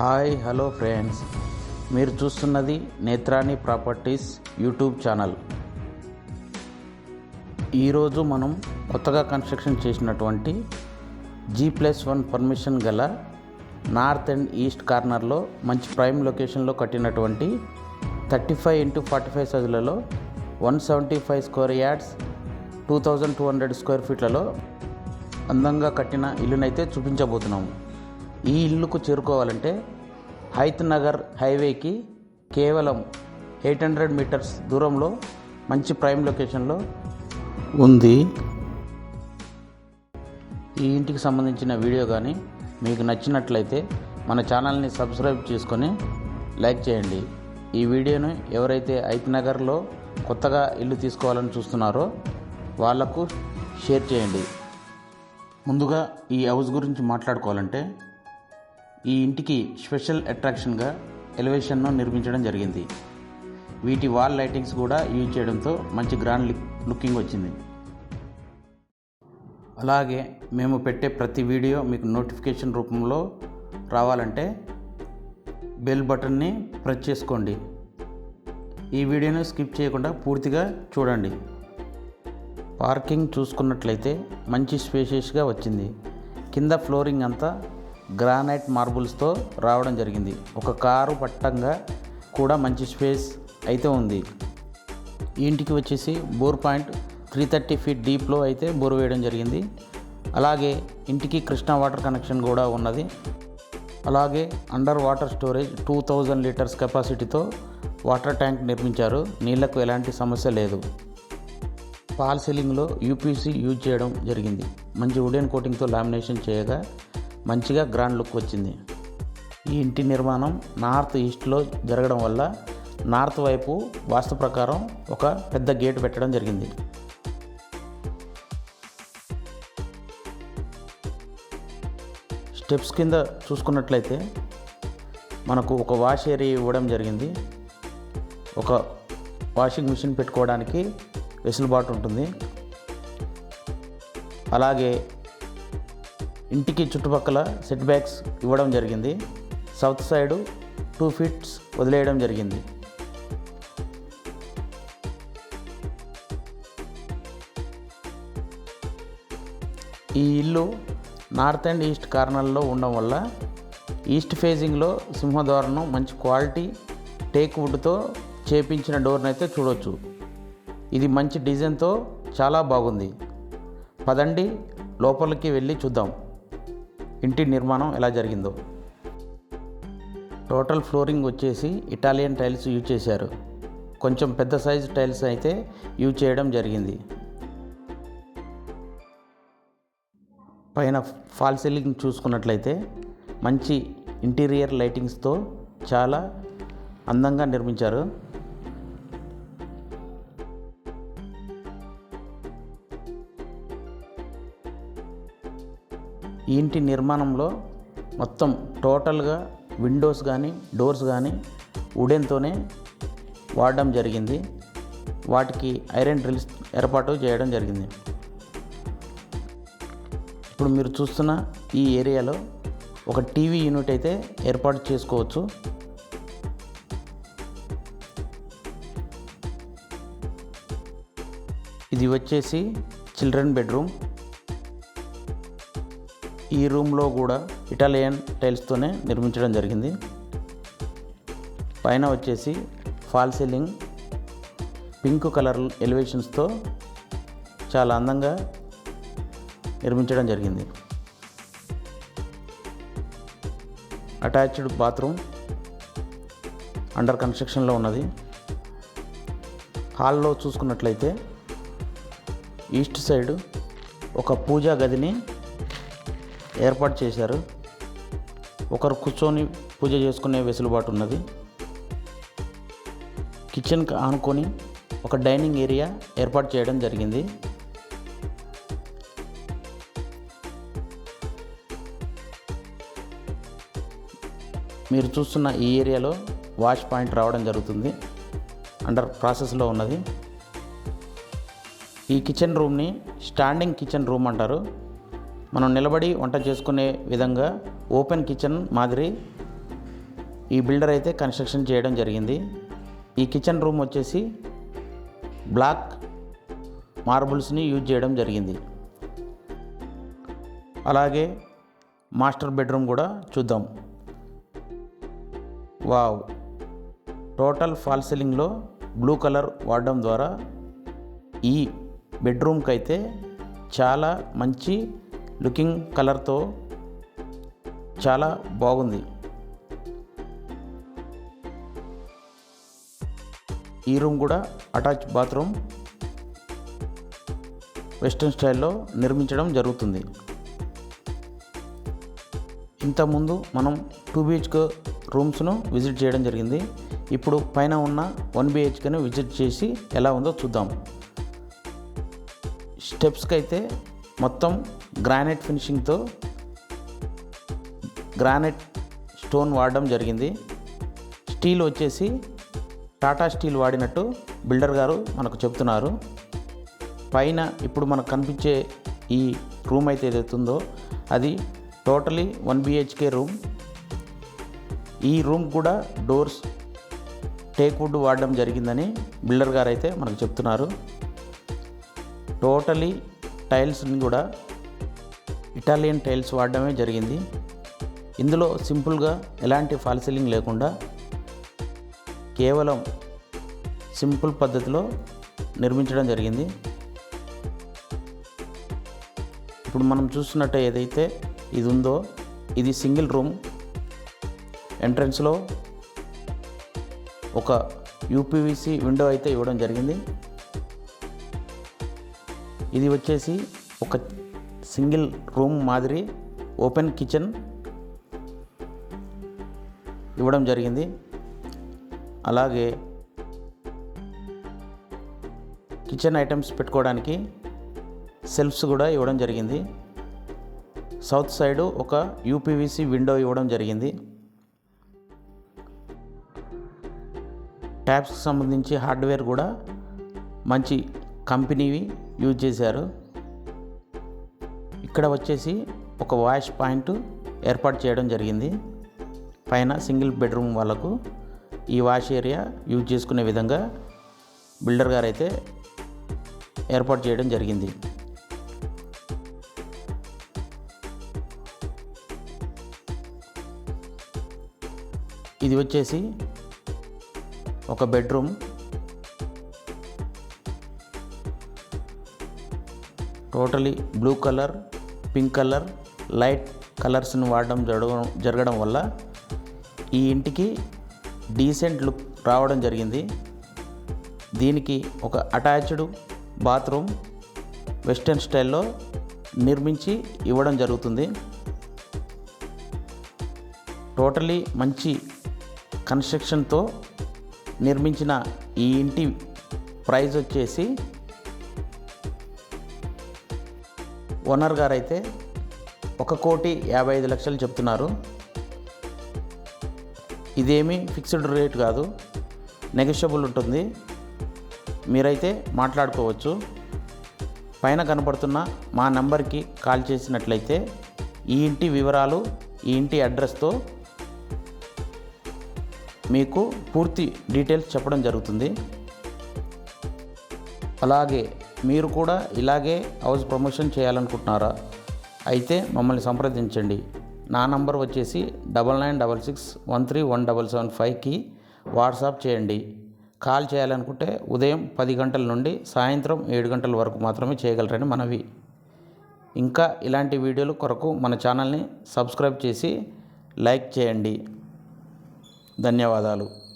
Hi hello friends. మీరు చూస్తున్నది నేత్రాణి properties YouTube channel. ఈరోజు మనం కొత్తగా కన్స్ట్రక్షన్ చేసినటువంటి జీ ప్లస్ వన్ పర్మిషన్ గల నార్త్ అండ్ ఈస్ట్ కార్నర్లో మంచి ప్రైమ్ లొకేషన్లో కట్టినటువంటి thirty five into forty five సైజులలో one seventy five square yards two thousand two hundred square ఫీట్లలో అందంగా కట్టిన ఇల్లునైతే చూపించబోతున్నాము. ఈ ఇల్లుకు చేరుకోవాలంటే హైత్ నగర్ హైవేకి కేవలం ఎయిట్ హండ్రెడ్ మీటర్స్ దూరంలో మంచి ప్రైమ్ లొకేషన్లో ఉంది. ఈ ఇంటికి సంబంధించిన వీడియో కానీ మీకు నచ్చినట్లయితే మన ఛానల్ని సబ్స్క్రైబ్ చేసుకొని లైక్ చేయండి. ఈ వీడియోను ఎవరైతే హైత్ నగర్లో కొత్తగా ఇల్లు తీసుకోవాలని చూస్తున్నారో వాళ్ళకు షేర్ చేయండి. ముందుగా ఈ హౌస్ గురించి మాట్లాడుకోవాలంటే ఈ ఇంటికి స్పెషల్ అట్రాక్షన్గా ఎలివేషన్ను నిర్మించడం జరిగింది. వీటి వాల్ లైటింగ్స్ కూడా యూజ్ చేయడంతో మంచి గ్రాండ్ లుకింగ్ వచ్చింది. అలాగే మేము పెట్టే ప్రతి వీడియో మీకు నోటిఫికేషన్ రూపంలో రావాలంటే బెల్ బటన్ని ప్రెస్ చేసుకోండి. ఈ వీడియోను స్కిప్ చేయకుండా పూర్తిగా చూడండి. పార్కింగ్ చూసుకున్నట్లయితే మంచి స్పేషియస్గా వచ్చింది. కింద ఫ్లోరింగ్ అంతా గ్రానైట్ మార్బుల్స్తో రావడం జరిగింది. ఒక కారు పట్టంగా కూడా మంచి స్పేస్ అయితే ఉంది. ఇంటికి వచ్చేసి bore point three thirty feet డీప్లో అయితే బోర్ వేయడం జరిగింది. అలాగే ఇంటికి కృష్ణా వాటర్ కనెక్షన్ కూడా ఉన్నది. అలాగే under water storage two thousand litres కెపాసిటీతో water tank నిర్మించారు. నీళ్ళకు ఎలాంటి సమస్య లేదు. పాల్ సీలింగ్లో యూపీసీ యూజ్ చేయడం జరిగింది. మంచి వుడెన్ కోటింగ్తో లామినేషన్ చేయగా మంచిగా గ్రాండ్ లుక్ వచ్చింది. ఈ ఇంటి నిర్మాణం నార్త్ ఈస్ట్లో జరగడం వల్ల నార్త్ వైపు వాస్తు ప్రకారం ఒక పెద్ద గేట్ పెట్టడం జరిగింది. స్టెప్స్ కింద చూసుకున్నట్లయితే మనకు ఒక వాష్ ఏరియా ఇవ్వడం జరిగింది. ఒక వాషింగ్ మిషన్ పెట్టుకోవడానికి వెసులుబాటు ఉంటుంది. అలాగే ఇంటికి చుట్టుపక్కల సెట్ బ్యాక్స్ ఇవ్వడం జరిగింది. సౌత్ సైడు టూ ఫీట్స్ వదిలేయడం జరిగింది. ఈ ఇల్లు నార్త్ అండ్ ఈస్ట్ కార్నర్లో ఉండడం వల్ల ఈస్ట్ ఫేజింగ్లో సింహద్వారం మంచి క్వాలిటీ టేక్ వుడ్తో చేపించిన డోర్ని అయితే చూడవచ్చు ఇది మంచి డిజైన్తో చాలా బాగుంది. పదండి లోపలికి వెళ్ళి చూద్దాం. ఇంటి నిర్మాణం ఎలా జరిగిందో. టోటల్ ఫ్లోరింగ్ వచ్చేసి ఇటాలియన్ టైల్స్ యూజ్ చేశారు. కొంచెం పెద్ద సైజ్ టైల్స్ అయితే యూజ్ చేయడం జరిగింది. పైన ఫాల్ సీలింగ్ చూసుకున్నట్లయితే మంచి ఇంటీరియర్ లైటింగ్స్తో చాలా అందంగా నిర్మించారు. ఈ ఇంటి నిర్మాణంలో మొత్తం టోటల్గా విండోస్ కానీ డోర్స్ కానీ వుడెన్తోనే వాడడం జరిగింది. వాటికి ఐరన్ డ్రిల్స్ ఏర్పాటు చేయడం జరిగింది. ఇప్పుడు మీరు చూస్తున్న ఈ ఏరియాలో ఒక టీవీ యూనిట్ అయితే ఏర్పాటు చేసుకోవచ్చు. ఇది వచ్చేసి చిల్డ్రన్ బెడ్రూమ్. ఈ రూమ్లో కూడా ఇటాలియన్ టైల్స్తోనే నిర్మించడం జరిగింది. పైన వచ్చేసి ఫాల్ సీలింగ్ పింక్ కలర్ ఎలివేషన్స్తో చాలా అందంగా నిర్మించడం జరిగింది. అటాచ్డ్ బాత్రూమ్ అండర్ కన్స్ట్రక్షన్లో ఉన్నది. హాల్లో చూసుకున్నట్లయితే ఈస్ట్ సైడ్ ఒక పూజా గదిని ఏర్పాటు చేశారు. ఒకరు కూర్చొని పూజ చేసుకునే వెసులుబాటు ఉన్నది. కిచెన్కి ఆనుకొని ఒక డైనింగ్ ఏరియా ఏర్పాటు చేయడం జరిగింది. మీరు చూస్తున్న ఈ ఏరియాలో వాష్ పాయింట్ రావడం జరుగుతుంది. అండర్ ప్రాసెస్లో ఉన్నది. ఈ కిచెన్ రూమ్ని స్టాండింగ్ కిచెన్ రూమ్ అంటారు. మనం నిలబడి వంట చేసుకునే విధంగా ఓపెన్ కిచెన్ మాదిరి ఈ బిల్డర్ అయితే కన్స్ట్రక్షన్ చేయడం జరిగింది. ఈ కిచెన్ రూమ్ వచ్చేసి బ్లాక్ మార్బుల్స్ని యూజ్ చేయడం జరిగింది. అలాగే మాస్టర్ బెడ్రూమ్ కూడా చూద్దాం. వావ్! టోటల్ ఫాల్ సీలింగ్లో బ్లూ కలర్ వాడడం ద్వారా ఈ బెడ్రూమ్కి అయితే చాలా మంచి లుకింగ్ కలర్తో చాలా బాగుంది. ఈ రూమ్ కూడా అటాచ్ బాత్రూమ్ వెస్ట్రన్ స్టైల్లో నిర్మించడం జరుగుతుంది. ఇంతకుముందు మనం టూ బిహెచ్కే రూమ్స్ను విజిట్ చేయడం జరిగింది. ఇప్పుడు పైన ఉన్న వన్ బిహెచ్కేను విజిట్ చేసి ఎలా ఉందో చూద్దాం. స్టెప్స్కి అయితే మొత్తం గ్రానైట్ ఫినిషింగ్తో గ్రానైట్ స్టోన్ వాడడం జరిగింది. స్టీల్ వచ్చేసి టాటా స్టీల్ వాడినట్టు బిల్డర్ గారు మనకు చెప్తున్నారు. పైన ఇప్పుడు మనకు కనిపించే ఈ రూమ్ అయితే ఏదైతుందో అది టోటలీ వన్ బిహెచ్కే రూమ్. ఈ రూమ్ కూడా డోర్స్ టేక్వుడ్ వాడడం జరిగిందని బిల్డర్ గారు అయితే మనకు చెప్తున్నారు. టోటలీ టైల్స్ని కూడా ఇటాలియన్ టైల్స్ వాడడమే జరిగింది. ఇందులో సింపుల్గా ఎలాంటి ఫాల్ సీలింగ్ లేకుండా కేవలం సింపుల్ పద్ధతిలో నిర్మించడం జరిగింది. ఇప్పుడు మనం చూస్తున్నట్టు ఏదైతే ఇది ఉందో ఇది సింగిల్ రూమ్ ఎంట్రన్స్లో ఒక యూపీవీసీ విండో అయితే ఇవ్వడం జరిగింది. ఇది వచ్చేసి ఒక సింగిల్ రూమ్ మాదిరి ఓపెన్ కిచెన్ ఇవ్వడం జరిగింది. అలాగే కిచెన్ ఐటమ్స్ పెట్టుకోవడానికి సెల్ఫ్స్ కూడా ఇవ్వడం జరిగింది. సౌత్ సైడు ఒక యూపీవీసీ విండో ఇవ్వడం జరిగింది. ట్యాప్స్కి సంబంధించి హార్డ్వేర్ కూడా మంచి కంపెనీవి యూజ్ చేశారు. ఇక్కడ వచ్చేసి ఒక వాష్ పాయింట్ ఏర్పాటు చేయడం జరిగింది. పైన సింగిల్ బెడ్రూమ్ వాళ్ళకు ఈ వాష్ ఏరియా యూజ్ చేసుకునే విధంగా బిల్డర్ గారు అయితే ఏర్పాటు చేయడం జరిగింది. ఇది వచ్చేసి ఒక bedroom totally blue colour pink colour light కలర్స్ని వాడడం జరగడం జరగడం వల్ల ఈ ఇంటికి డీసెంట్ లుక్ రావడం జరిగింది. దీనికి ఒక అటాచ్డ్ బాత్రూమ్ వెస్టర్న్ స్టైల్లో నిర్మించి ఇవ్వడం జరుగుతుంది. టోటలీ మంచి కన్స్ట్రక్షన్తో నిర్మించిన ఈ ఇంటి ప్రైజ్ వచ్చేసి ఓనర్ గారు అయితే ఒక కోటి యాభై ఐదు లక్షలు చెప్తున్నారు. ఇదేమీ ఫిక్స్డ్ రేట్ కాదు. నెగోషియబుల్ ఉంటుంది. మీరైతే మాట్లాడుకోవచ్చు. పైన కనపడుతున్న మా నంబర్కి కాల్ చేసినట్లయితే ఈ ఇంటి వివరాలు ఈ ఇంటి అడ్రస్తో మీకు పూర్తి డీటెయిల్స్ చెప్పడం జరుగుతుంది. అలాగే మీరు కూడా ఇలాగే హౌస్ ప్రమోషన్ చేయాలనుకుంటున్నారా? అయితే మమ్మల్ని సంప్రదించండి. నా నంబర్ వచ్చేసి double nine double six one three one double seven ఫైవ్కి వాట్సాప్ చేయండి. కాల్ చేయాలనుకుంటే ఉదయం పది గంటల నుండి సాయంత్రం ఏడు గంటల వరకు మాత్రమే చేయగలరని మనవి. ఇంకా ఇలాంటి వీడియోలు కొరకు మన ఛానల్ని సబ్స్క్రైబ్ చేసి లైక్ చేయండి. ధన్యవాదాలు.